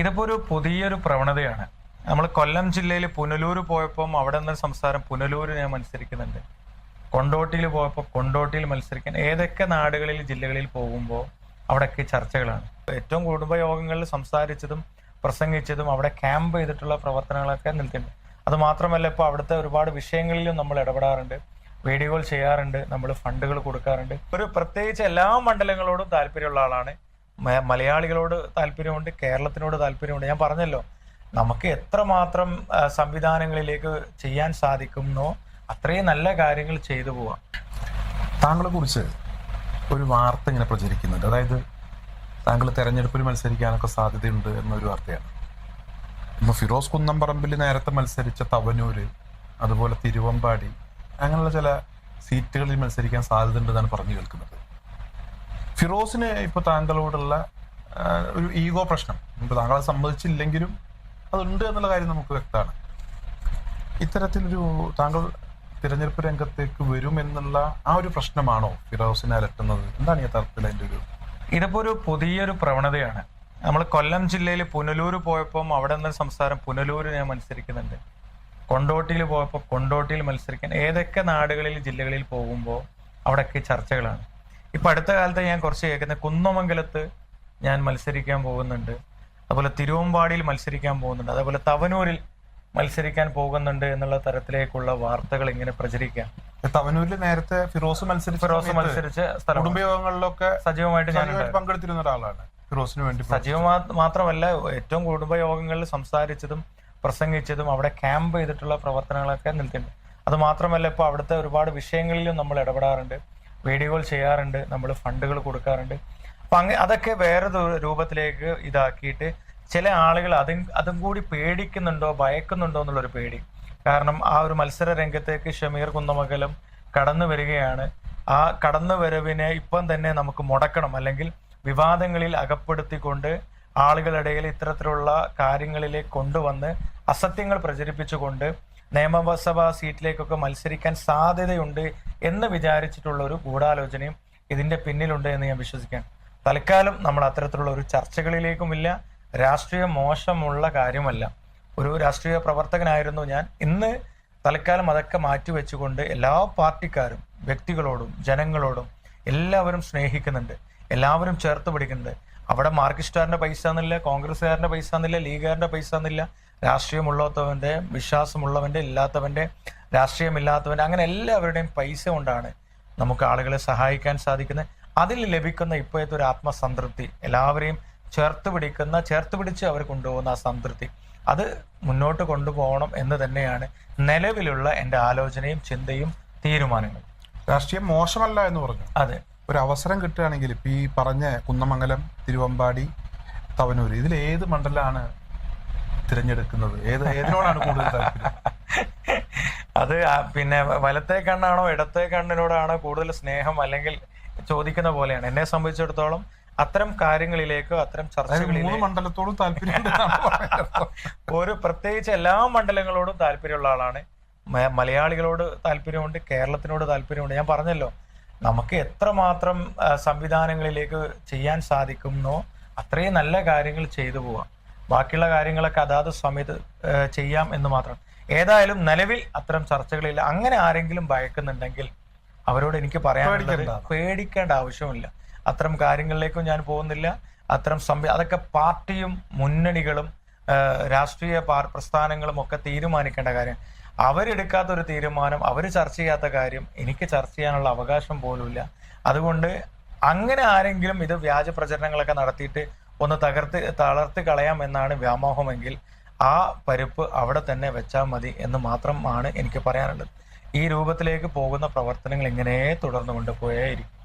ഇതിപ്പോ ഒരു പുതിയൊരു പ്രവണതയാണ്. നമ്മൾ കൊല്ലം ജില്ലയിൽ പുനലൂർ പോയപ്പം അവിടെ നിന്ന് സംസാരം പുനലൂർ ഞാൻ മത്സരിക്കുന്നുണ്ട്. കൊണ്ടോട്ടിയിൽ പോയപ്പോൾ കൊണ്ടോട്ടിയിൽ മത്സരിക്കാൻ ഏതൊക്കെ നാടുകളിൽ ജില്ലകളിൽ പോകുമ്പോൾ അവിടെയൊക്കെ ചർച്ചകളാണ്. ഏറ്റവും കുടുംബയോഗങ്ങളിൽ സംസാരിച്ചതും പ്രസംഗിച്ചതും അവിടെ ക്യാമ്പ് ചെയ്തിട്ടുള്ള പ്രവർത്തനങ്ങളൊക്കെ നിൽക്കുന്നുണ്ട്. അത് മാത്രമല്ല ഇപ്പോൾ അവിടുത്തെ ഒരുപാട് വിഷയങ്ങളിലും നമ്മൾ ഇടപെടാറുണ്ട്. വീഡിയോകൾ ചെയ്യാറുണ്ട് നമ്മൾ ഫണ്ടുകൾ കൊടുക്കാറുണ്ട്. ഒരു പ്രത്യേകിച്ച് എല്ലാ മണ്ഡലങ്ങളോടും താല്പര്യമുള്ള ആളാണ് മലയാളികളോട് താല്പര്യമുണ്ട് കേരളത്തിനോട് താല്പര്യമുണ്ട്. ഞാൻ പറഞ്ഞല്ലോ നമുക്ക് എത്രമാത്രം മാത്രം സംവിധാനങ്ങളിലേക്ക് ചെയ്യാൻ സാധിക്കുന്നോ അത്രയും നല്ല കാര്യങ്ങൾ ചെയ്തു പോവാം. താങ്കളെ കുറിച്ച് ഒരു വാർത്ത ഇങ്ങനെ പ്രചരിക്കുന്നുണ്ട്. അതായത് താങ്കൾ തെരഞ്ഞെടുപ്പിൽ മത്സരിക്കാനൊക്കെ സാധ്യതയുണ്ട് എന്നൊരു വാർത്തയാണ്. ഇപ്പൊ ഫിറോസ് കുന്നംപറമ്പിൽ നേരത്തെ മത്സരിച്ച തവനൂര് അതുപോലെ തിരുവമ്പാടി അങ്ങനെയുള്ള ചില സീറ്റുകളിൽ മത്സരിക്കാൻ സാധ്യതയുണ്ടെന്നാണ് പറഞ്ഞു കേൾക്കുന്നത്. ഫിറോസിന് ഇപ്പൊ താങ്കളോടുള്ള ഒരു ഈഗോ പ്രശ്നം. ഇപ്പൊ താങ്കളെ സംബന്ധിച്ചില്ലെങ്കിലും അതുണ്ട് എന്നുള്ള കാര്യം നമുക്ക് വ്യക്തമാണ്. ഇത്തരത്തിലൊരു താങ്കൾ തിരഞ്ഞെടുപ്പ് രംഗത്തേക്ക് വരും എന്നുള്ള ആ ഒരു പ്രശ്നമാണോ ഫിറോസിനെ അലട്ടുന്നത്? എന്താണ് യഥാർത്ഥത്തിൽ അതിന്റെ ഒരു ഇതിപ്പോ ഒരു പുതിയൊരു പ്രവണതയാണ്. നമ്മൾ കൊല്ലം ജില്ലയിൽ പുനലൂർ പോയപ്പോൾ അവിടെ നിന്ന് സംസാരം പുനലൂർ ഞാൻ മത്സരിക്കുന്നുണ്ട്. കൊണ്ടോട്ടിയിൽ പോയപ്പോൾ കൊണ്ടോട്ടിയിൽ മത്സരിക്കാൻ ഏതൊക്കെ നാടുകളിൽ ജില്ലകളിൽ പോകുമ്പോൾ അവിടെയൊക്കെ ചർച്ചകളാണ്. ഇപ്പൊ അടുത്ത കാലത്ത് ഞാൻ കുറച്ച് കേൾക്കുന്ന കുന്നമംഗലത്ത് ഞാൻ മത്സരിക്കാൻ പോകുന്നുണ്ട്. അതുപോലെ തിരുവമ്പാടിയിൽ മത്സരിക്കാൻ പോകുന്നുണ്ട്. അതേപോലെ തവനൂരിൽ മത്സരിക്കാൻ പോകുന്നുണ്ട് എന്നുള്ള തരത്തിലേക്കുള്ള വാർത്തകൾ ഇങ്ങനെ പ്രചരിക്കാം. തവനൂരിൽ നേരത്തെ ഫിറോസ് മത്സരിച്ച് ഫിറോസ് മത്സരിച്ച് കുടുംബയോഗങ്ങളിലൊക്കെ സജീവമായിട്ട് ഞാൻ പങ്കെടുത്തിരുന്ന ഒരാളാണ് ഫിറോസിന് വേണ്ടി സജീവ മാത്രമല്ല ഏറ്റവും കുടുംബയോഗങ്ങളിൽ സംസാരിച്ചതും പ്രസംഗിച്ചതും അവിടെ ക്യാമ്പ് ചെയ്തിട്ടുള്ള പ്രവർത്തനങ്ങളൊക്കെ നിൽക്കുന്നുണ്ട്. അത് മാത്രമല്ല ഇപ്പോൾ അവിടുത്തെ ഒരുപാട് വിഷയങ്ങളിലും നമ്മൾ ഇടപെടാറുണ്ട്. വീഡിയോകൾ ചെയ്യാറുണ്ട് നമ്മൾ ഫണ്ടുകൾ കൊടുക്കാറുണ്ട്. അപ്പൊ അങ്ങ് അതൊക്കെ വേറെ രൂപത്തിലേക്ക് ഇതാക്കിയിട്ട് ചില ആളുകൾ അതും അതും കൂടി പേടിക്കുന്നുണ്ടോ ഭയക്കുന്നുണ്ടോ എന്നുള്ളൊരു പേടി. കാരണം ആ ഒരു മത്സര രംഗത്തേക്ക് ഷമീർ കുന്നമംഗലം കടന്നു വരികയാണ്. ആ കടന്നു വരവിനെ ഇപ്പം തന്നെ നമുക്ക് മുടക്കണം. അല്ലെങ്കിൽ വിവാദങ്ങളിൽ അകപ്പെടുത്തിക്കൊണ്ട് ആളുകളിടയിൽ ഇത്തരത്തിലുള്ള കാര്യങ്ങളിലേക്ക് കൊണ്ടുവന്ന് അസത്യങ്ങൾ പ്രചരിപ്പിച്ചുകൊണ്ട് നിയമസഭാ സീറ്റിലേക്കൊക്കെ മത്സരിക്കാൻ സാധ്യതയുണ്ട് എന്ന് വിചാരിച്ചിട്ടുള്ള ഒരു ഗൂഢാലോചനയും ഇതിന്റെ പിന്നിലുണ്ട് എന്ന് ഞാൻ വിശ്വസിക്കുകയാണ്. തൽക്കാലം നമ്മൾ അത്തരത്തിലുള്ള ഒരു ചർച്ചകളിലേക്കുമില്ല. രാഷ്ട്രീയ മോശമുള്ള കാര്യമല്ല. ഒരു രാഷ്ട്രീയ പ്രവർത്തകനായിരുന്നു ഞാൻ. ഇന്ന് തൽക്കാലം അതൊക്കെ മാറ്റിവെച്ചുകൊണ്ട് എല്ലാ പാർട്ടിക്കാരും വ്യക്തികളോടും ജനങ്ങളോടും എല്ലാവരും സ്നേഹിക്കുന്നുണ്ട്. എല്ലാവരും ചേർത്ത് പിടിക്കുന്നുണ്ട്. അവിടെ മാർക്കിസ്റ്റുകാരന്റെ പൈസ എന്നില്ല കോൺഗ്രസ്സുകാരന്റെ പൈസ എന്നില്ല ലീഗുകാരന്റെ പൈസ എന്നില്ല രാഷ്ട്രീയമുള്ളവന്റെ വിശ്വാസമുള്ളവന്റെ ഇല്ലാത്തവന്റെ രാഷ്ട്രീയമില്ലാത്തവന്റെ അങ്ങനെ എല്ലാവരുടെയും പൈസ കൊണ്ടാണ് നമുക്ക് ആളുകളെ സഹായിക്കാൻ സാധിക്കുന്നത്. അതിൽ ലഭിക്കുന്ന ഇപ്പോഴത്തെ ഒരു ആത്മസംതൃപ്തി എല്ലാവരെയും ചേർത്ത് പിടിക്കുന്ന ചേർത്ത് പിടിച്ച് അവർ കൊണ്ടുപോകുന്ന ആ സംതൃപ്തി അത് മുന്നോട്ട് കൊണ്ടുപോകണം എന്ന് തന്നെയാണ് നിലവിലുള്ള എന്റെ ആലോചനയും ചിന്തയും തീരുമാനങ്ങളും. രാഷ്ട്രീയം മോശമല്ല എന്ന് പറഞ്ഞു. അതെ. ഒരു അവസരം കിട്ടുകയാണെങ്കിൽ ഇപ്പൊ ഈ പറഞ്ഞ കുന്നമംഗലം തിരുവമ്പാടി തവനൂർ ഇതിൽ ഏത് മണ്ഡലമാണ് തിരഞ്ഞെടുക്കുന്നത്? ഏത് ഏതിനോടാണ് കൂടുതൽ താല്പര്യം? അത് പിന്നെ വലത്തെ കണ്ണാണോ ഇടത്തെ കണ്ണിനോടാണോ കൂടുതൽ സ്നേഹം അല്ലെങ്കിൽ ചോദിക്കുന്ന പോലെയാണ്. എന്നെ സംബന്ധിച്ചിടത്തോളം അത്തരം കാര്യങ്ങളിലേക്കോ അത്തരം ചർച്ചകളിലേക്കോ മണ്ഡലത്തോടും താല്പര്യം. ഒരു പ്രത്യേകിച്ച് എല്ലാ മണ്ഡലങ്ങളോടും താല്പര്യമുള്ള ആളാണ്. മലയാളികളോട് താല്പര്യമുണ്ട് കേരളത്തിനോട് താല്പര്യമുണ്ട്. ഞാൻ പറഞ്ഞല്ലോ നമുക്ക് എത്രമാത്രം മാത്രം സംവിധാനങ്ങളിലേക്ക് ചെയ്യാൻ സാധിക്കുന്നോ അത്രയും നല്ല കാര്യങ്ങൾ ചെയ്തു പോവാം. ബാക്കിയുള്ള കാര്യങ്ങളൊക്കെ അതാത് സമയത്ത് ചെയ്യാം എന്ന് മാത്രം. ഏതായാലും നിലവിൽ അത്തരം ചർച്ചകളില്ല. അങ്ങനെ ആരെങ്കിലും ഭയക്കുന്നുണ്ടെങ്കിൽ അവരോട് എനിക്ക് പറയാനുള്ളത് പേടിക്കണ്ട. ആവശ്യമില്ല. അത്തരം കാര്യങ്ങളിലേക്കും ഞാൻ പോകുന്നില്ല. അത്തരം സംവി അതൊക്കെ പാർട്ടിയും മുന്നണികളും രാഷ്ട്രീയ പാർ പ്രസ്ഥാനങ്ങളും ഒക്കെ തീരുമാനിക്കേണ്ട കാര്യം. അവരെടുക്കാത്ത ഒരു തീരുമാനം അവർ ചർച്ച ചെയ്യാത്ത കാര്യം എനിക്ക് ചർച്ച ചെയ്യാനുള്ള അവകാശം പോലുമില്ല. അതുകൊണ്ട് അങ്ങനെ ആരെങ്കിലും ഇത് വ്യാജ പ്രചരണങ്ങളൊക്കെ നടത്തിയിട്ട് ഒന്ന് തകർത്ത് തളർത്ത് കളയാം എന്നാണ് വ്യാമോഹമെങ്കിൽ ആ പരിപ്പ് അവിടെ തന്നെ വെച്ചാൽ മതി എന്ന് മാത്രമാണ് എനിക്ക് പറയാനുള്ളത്. ഈ രൂപത്തിലേക്ക് പോകുന്ന പ്രവർത്തനങ്ങൾ ഇങ്ങനെ തുടർന്നു കൊണ്ടുപോയേയിരിക്കും